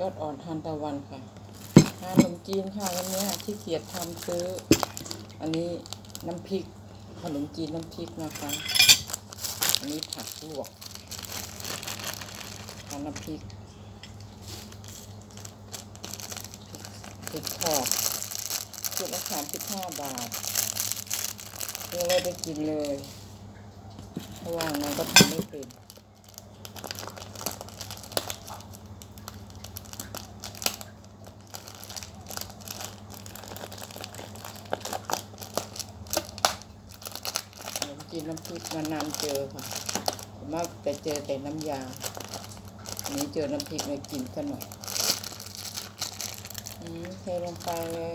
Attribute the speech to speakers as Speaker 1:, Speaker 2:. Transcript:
Speaker 1: ยอดอ่อนทานตะวันค่ะทานขนมจีนค่ะวันนี้ที่เกียจทำซื้อ อันนี้น้ำพริกขนมจีนน้ำพริกนะคะ อันนี้ผักลวกทานน้ำพริกพริกทอดชุดละสามสิบห้าบาทยังไม่ได้กินเลย เพราะว่าไงก็ทำไม่เป็น กินน้ำพริกนานๆเจอค่ะผมากแต่เจอแต่น้ำยาอันนี้เจอน้ำพริกเลยกินกันหน่อยอืมเทลงไปเลย